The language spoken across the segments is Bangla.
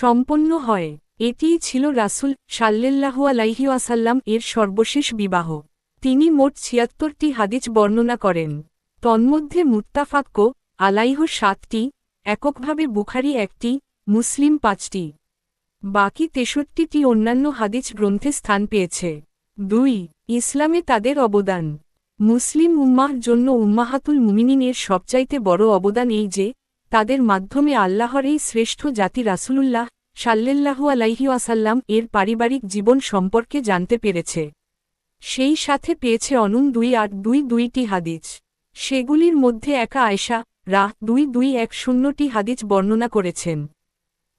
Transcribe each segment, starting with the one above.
সম্পন্ন হয়। এটিই ছিল রাসুল সাল্লেল্লাহু আলাইহি ওয়াসাল্লাম এর সর্বশেষ বিবাহ। তিনি মোট ছিয়াত্তরটি হাদিস বর্ণনা করেন। তন্মধ্যে মুত্তাফাক্য আলাইহ সাতটি, এককভাবে বুখারি একটি, মুসলিম পাঁচটি। বাকি তেষট্টিটি অন্যান্য হাদিস গ্রন্থে স্থান পেয়েছে। দুই, ইসলামে তাদের অবদান। মুসলিম উম্মাহর জন্য উম্মাহাতুল মুমিনিনের সবচাইতে বড় অবদান এই যে তাদের মাধ্যমে আল্লাহর এই শ্রেষ্ঠ জাতি রাসুলুল্লাহ সাল্লেল্লাহু আলাইহি ওয়াসাল্লাম এর পারিবারিক জীবন সম্পর্কে জানতে পেরেছে। সেই সাথে পেয়েছে অনুন দুই আট দুই দুইটি হাদিস। সেগুলির মধ্যে একা আয়সা রাহ দুই দুই এক শূন্যটি হাদিস বর্ণনা করেছেন।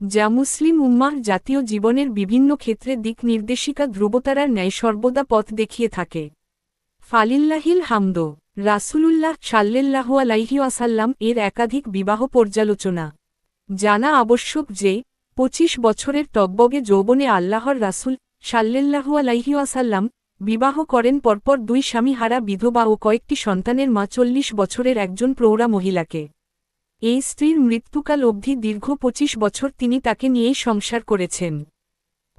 যা মুসলিম উম্মাহ জাতীয় জীবনের বিভিন্ন ক্ষেত্রে দিক নির্দেশিকা ধ্রুবতারার ন্যায় সর্বদা পথ দেখিয়ে থাকে। ফালিল্লাহিল হামদ। রাসূলুল্লাহ সাল্লেল্লাহু আলাইহি ওয়াসাল্লাম এর একাধিক বিবাহ পর্যালোচনা। জানা আবশ্যক যে, পঁচিশ বছরের টকবগে যৌবনে আল্লাহর রাসূল সাল্লেল্লাহু আলাইহি ওয়াসাল্লাম বিবাহ করেন পরপর দুই স্বামী হারা বিধবা ও কয়েকটি সন্তানের মা চল্লিশ বছরের একজন প্রৌঢ়া মহিলাকে। এই স্ত্রীর মৃত্যুকাল অবধি দীর্ঘ পঁচিশ বছর তিনি তাকে নিয়েই সংসার করেছেন।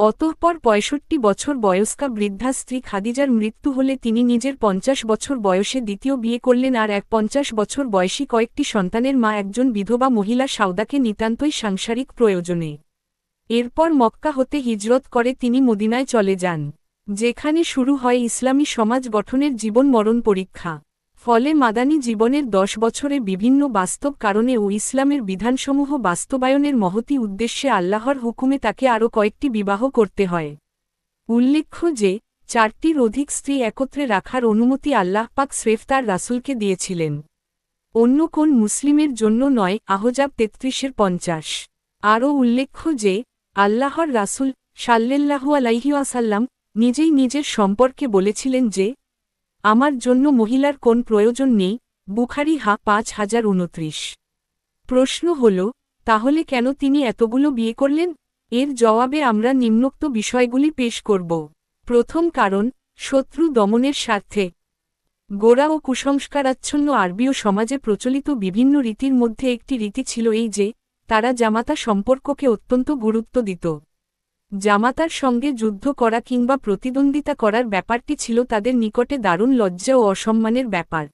অতঃপর পঁয়ষট্টি বছর বয়স্কা বৃদ্ধা স্ত্রী খাদিজার মৃত্যু হলে তিনি নিজের পঞ্চাশ বছর বয়সে দ্বিতীয় বিয়ে করলেন আর এক পঞ্চাশ বছর বয়সী কয়েকটি সন্তানের মা একজন বিধবা মহিলা সাউদাকে নিতান্তই সাংসারিক প্রয়োজনে। এরপর মক্কা হতে হিজরত করে তিনি মদিনায় চলে যান, যেখানে শুরু হয় ইসলামী সমাজ গঠনের জীবন মরণ পরীক্ষা। ফলে মাদানী জীবনের দশ বছরে বিভিন্ন বাস্তব কারণে ও ইসলামের বিধানসমূহ বাস্তবায়নের মহতি উদ্দেশ্যে আল্লাহর হুকুমে তাকে আরও কয়েকটি বিবাহ করতে হয়। উল্লেখ্য যে, চারটির অধিক স্ত্রী একত্রে রাখার অনুমতি আল্লাহ পাক স্রেফ তার রাসুলকে দিয়েছিলেন। অন্য কোন মুসলিমের জন্য নয়, আহজাব তেত্রিশের পঞ্চাশ। আরও উল্লেখ্য যে, আল্লাহর রাসুল সাল্লেল্লাহু আলাইহিওয়াসাল্লাম নিজেই নিজের সম্পর্কে বলেছিলেন যে আমার জন্য মহিলার কোন প্রয়োজন নেই? বুখারি, হা, পাঁচ হাজার উনত্রিশ। প্রশ্ন হল, তাহলে কেন তিনি এতগুলো বিয়ে করলেন? এর জবাবে আমরা নিম্নোক্ত বিষয়গুলি পেশ করব। প্রথম কারণ, শত্রু দমনের স্বার্থে। গোড়া ও কুসংস্কারাচ্ছন্ন আরবীয় সমাজে প্রচলিত বিভিন্ন রীতির মধ্যে একটি রীতি ছিল এই যে, তারা জামাতা সম্পর্ককে অত্যন্ত গুরুত্ব দিত। জামাতার সঙ্গে যুদ্ধ করা কিংবা প্রতিদ্বন্দ্বিতা করার ব্যাপারটি ছিল তাদের নিকটে দারুণ লজ্জা ও অসম্মানের ব্যাপার।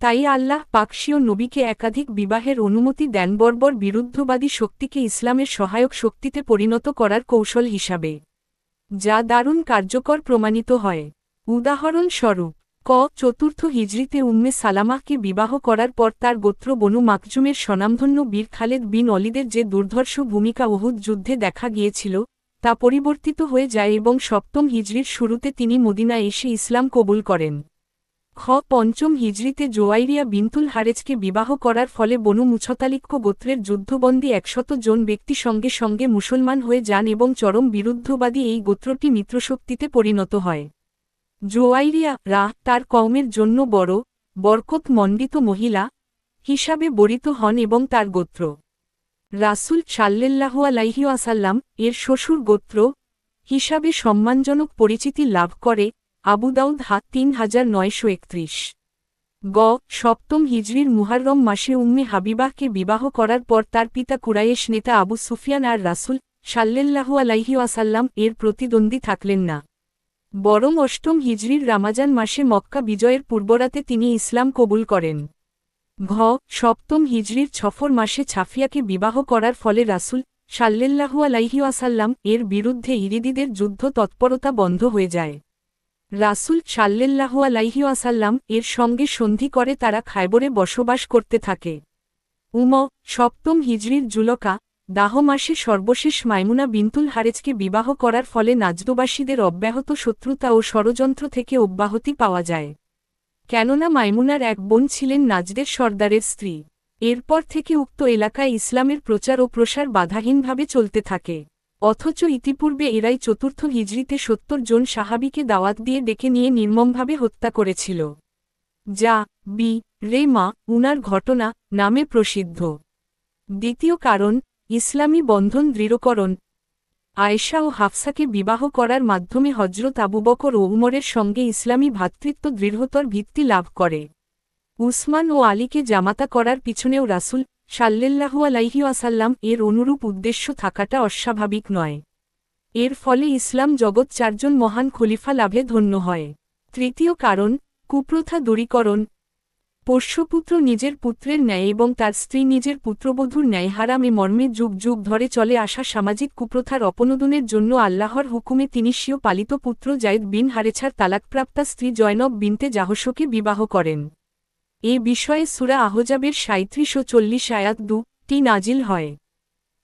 তাই আল্লাহ পাকশীয় নবীকে একাধিক বিবাহের অনুমতি দেন বর্বর বিরুদ্ধবাদী শক্তিকে ইসলামের সহায়ক শক্তিতে পরিণত করার কৌশল হিসাবে। যা দারুণ কার্যকর প্রমাণিত হয়। উদাহরণস্বরূপ, ক চতুর্থ হিজড়িতে উম্মে সালামাহকে বিবাহ করার পর তার গোত্র বনু মাকজুমের স্বনামধন্য বীর খালেদ বিন অলিদের যে দুর্ধর্ষ ভূমিকা ওহুদ যুদ্ধে দেখা গিয়েছিল তা পরিবর্তিত হয়ে যায় এবং সপ্তম হিজড়ির শুরুতে তিনি মদিনা এসে ইসলাম কবুল করেন। খ. পঞ্চম হিজড়িতে জোয়াইরিয়া বিন্তুল হারেজকে বিবাহ করার ফলে বনু মুছতালিক্য গোত্রের যুদ্ধবন্দী একশত জন ব্যক্তি সঙ্গে সঙ্গে মুসলমান হয়ে যান এবং চরম বিরুদ্ধবাদী এই গোত্রটি মিত্রশক্তিতে পরিণত হয়। জোয়াইরিয়া রা তার কওমের জন্য বড় বরকত মণ্ডিত মহিলা হিসাবে বরিত হন এবং তার গোত্র রাসুল সাল্লেল্লাহু আলাইহিওয়াসাল্লাম এর শ্বশুর গোত্র হিসাবে সম্মানজনক পরিচিতি লাভ করে আবুদাউদ হাত তিন হাজার নয়শো একত্রিশ। গ. সপ্তম হিজরির মুহাররম মাসে উম্মে হাবিবাহকে বিবাহ করার পর তার পিতা কুরাইশ নেতা আবু সুফিয়ান আর রাসুল সাল্লেল্লাহু আলাইহিওয়াসাল্লাম এর প্রতিদ্বন্দ্বী থাকলেন না। বরং অষ্টম হিজরির রামাজান মাসে মক্কা বিজয়ের পূর্বরাতে তিনি ইসলাম কবুল করেন। ঘ, সপ্তম হিজরির ছফর মাসে ছাফিয়াকে বিবাহ করার ফলে রাসুল সাল্লেল্লাহু আলাইহিওয়াসাল্লাম এর বিরুদ্ধে ইরিদিদের যুদ্ধ তৎপরতা বন্ধ হয়ে যায়। রাসুল সাল্লেল্লাহু আলাইহিওয়াসাল্লাম এর সঙ্গে সন্ধি করে তারা খায়বরে বসবাস করতে থাকে। উম, সপ্তম হিজরির জুলকা, দাহ মাসে সর্বশেষ মাইমুনা বিন্তুল হারেজকে বিবাহ করার ফলে নাজদবাসীদের অব্যাহত শত্রুতা ও ষড়যন্ত্র থেকে অব্যাহতি পাওয়া যায়। কেননা মাইমুনার এক বোন ছিলেন নাজদের সর্দারের স্ত্রী। এরপর থেকে উক্ত এলাকায় ইসলামের প্রচার ও প্রসার বাধাহীনভাবে চলতে থাকে। অথচ ইতিপূর্বে এরাই চতুর্থ হিজড়িতে সত্তর জন সাহাবিকে দাওয়াত দিয়ে ডেকে নিয়ে নির্মমভাবে হত্যা করেছিল। যা বি রে মা উনার ঘটনা নামে প্রসিদ্ধ। দ্বিতীয় কারণ, ইসলামী বন্ধন দৃঢ়করণ আয়েশা ও হাফসাকে বিবাহ করার মাধ্যমে হজরত আবু বকর ও উমরের সঙ্গে ইসলামী ভ্রাতৃত্ব দৃঢ়তর ভিত্তি লাভ করে। উসমান ও আলীকে জামাতা করার পিছনেও রাসুল সাল্লেল্লাহু আলাইহি আসাল্লাম এর অনুরূপ উদ্দেশ্য থাকাটা অস্বাভাবিক নয়। এর ফলে ইসলাম জগৎ চারজন মহান খলিফা লাভে ধন্য হয়। তৃতীয় কারণ, কুপ্রথা দূরীকরণ পোষ্যপুত্র নিজের পুত্রের ন্যায় এবং তার স্ত্রী নিজের পুত্রবধূর ন্যায় হারামে মর্মে যুগ যুগ ধরে চলে আসা সামাজিক কুপ্রথার অপনোদনের জন্য আল্লাহর হুকুমে তিনি স্বীয় পালিত পুত্র জায়দ বিন হারেছার তালাকপ্রাপ্তা স্ত্রী জয়নব বিনতে জাহসকে বিবাহ করেন। এ বিষয়ে সুরা আহজাবের সাঁত্রিশ ও চল্লিশ আয়াত দু, টি নাজিল হয়।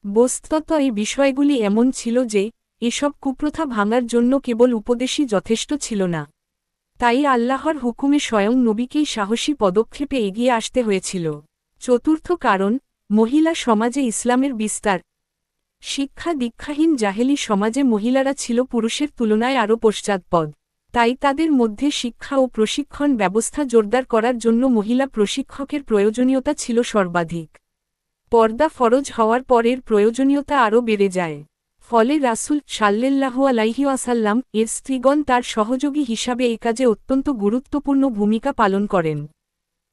বস্তুত এই বিষয়গুলি এমন ছিল যে, এসব কুপ্রথা ভাঙার জন্য কেবল উপদেশই যথেষ্ট ছিল না। তাই আল্লাহর হুকুমে স্বয়ং নবীকেই সাহসী পদক্ষেপে এগিয়ে আসতে হয়েছিল। চতুর্থ কারণ, মহিলা সমাজে ইসলামের বিস্তার। শিক্ষা দীক্ষাহীন জাহেলি সমাজে মহিলারা ছিল পুরুষের তুলনায় আরও পশ্চাৎপদ। তাই তাদের মধ্যে শিক্ষা ও প্রশিক্ষণ ব্যবস্থা জোরদার করার জন্য মহিলা প্রশিক্ষকের প্রয়োজনীয়তা ছিল সর্বাধিক। পর্দা ফরজ হওয়ার পরের প্রয়োজনীয়তা আরও বেড়ে যায়। ফলে রাসুল সাল্লেল্লাহু আলাইহি আসাল্লাম এর স্ত্রীগণ তার সহযোগী হিসাবে এ কাজে অত্যন্ত গুরুত্বপূর্ণ ভূমিকা পালন করেন।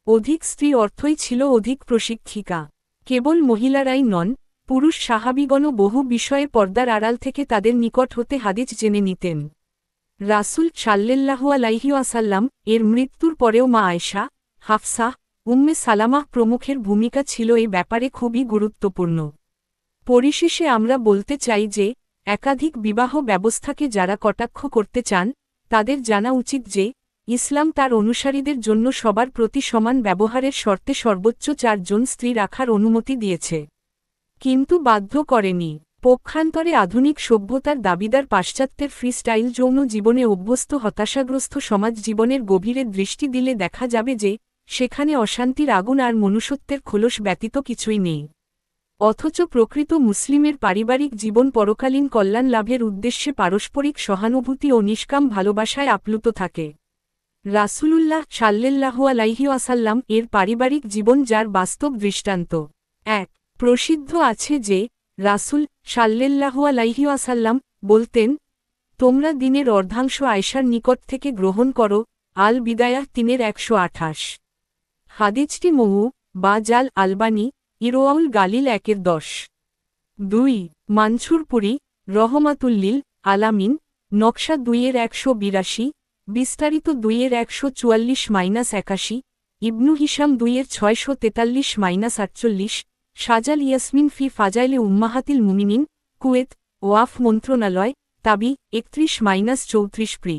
অধিক স্ত্রী অর্থই ছিল অধিক প্রশিক্ষিকা। কেবল মহিলারাই নন, পুরুষ সাহাবিগণও বহু বিষয়ে পর্দার আড়াল থেকে তাদের নিকট হতে হাদিস জেনে নিতেন। রাসুল সাল্লেল্লাহু আলাইহি আসাল্লাম এর মৃত্যুর পরেও মা আয়শা হাফসাহ উম্মে সালামাহ প্রমুখের ভূমিকা ছিল এই ব্যাপারে খুবই গুরুত্বপূর্ণ। পরিশেষে আমরা বলতে চাই যে, একাধিক বিবাহ ব্যবস্থাকে যারা কটাক্ষ করতে চান, তাদের জানা উচিত যে, ইসলাম তার অনুসারীদের জন্য সবার প্রতি সমান ব্যবহারের শর্তে সর্বোচ্চ চারজন স্ত্রী রাখার অনুমতি দিয়েছে। কিন্তু বাধ্য করেনি। পক্ষান্তরে আধুনিক সভ্যতার দাবিদার পাশ্চাত্যের ফ্রিস্টাইল যৌন জীবনে অভ্যস্ত হতাশাগ্রস্ত সমাজ জীবনের গভীরে দৃষ্টি দিলে দেখা যাবে যে, সেখানে অশান্তির আগুন আর মনুষ্যত্বের খোলস ব্যতীত কিছুই নেই। অথচ প্রকৃত মুসলিমের পারিবারিক জীবন পরকালীন কল্যাণ লাভের উদ্দেশ্যে পারস্পরিক সহানুভূতি ও নিষ্কাম ভালোবাসায় আপ্লুত থাকে। রাসূলুল্লাহ সাল্লেল্লাহু আলাইহি আসাল্লাম এর পারিবারিক জীবন যার বাস্তব দৃষ্টান্ত। এক, প্রসিদ্ধ আছে যে, রাসূল সাল্লেল্লাহু আলাইহি আসাল্লাম বলতেন, তোমরা দিনের অর্ধাংশ আয়সার নিকট থেকে গ্রহণ করো আল বিদায়াহ তিনের একশো আঠাশ। হাদিজটি মহু বা জাল আলবানি ইরোয়াউল গালিল একের দশ। দুই, মানছুরপুরি, রহমাতুল্লিল আলামিন, নকশা দুইয়ের একশো বিরাশি, বিস্তারিত দুইয়ের একশো চুয়াল্লিশ মাইনাস একাশি, ইবনু হিসাম দুইয়ের ছয়শো তেতাল্লিশ মাইনাস আটচল্লিশ, সাজাল ইয়াসমিন ফি ফাজাইলে উম্মাহাতিল মুমিনিন, কুয়েত, ওয়াফ মন্ত্রণালয়, তাবি, একত্রিশ মাইনাস চৌত্রিশ প্রি।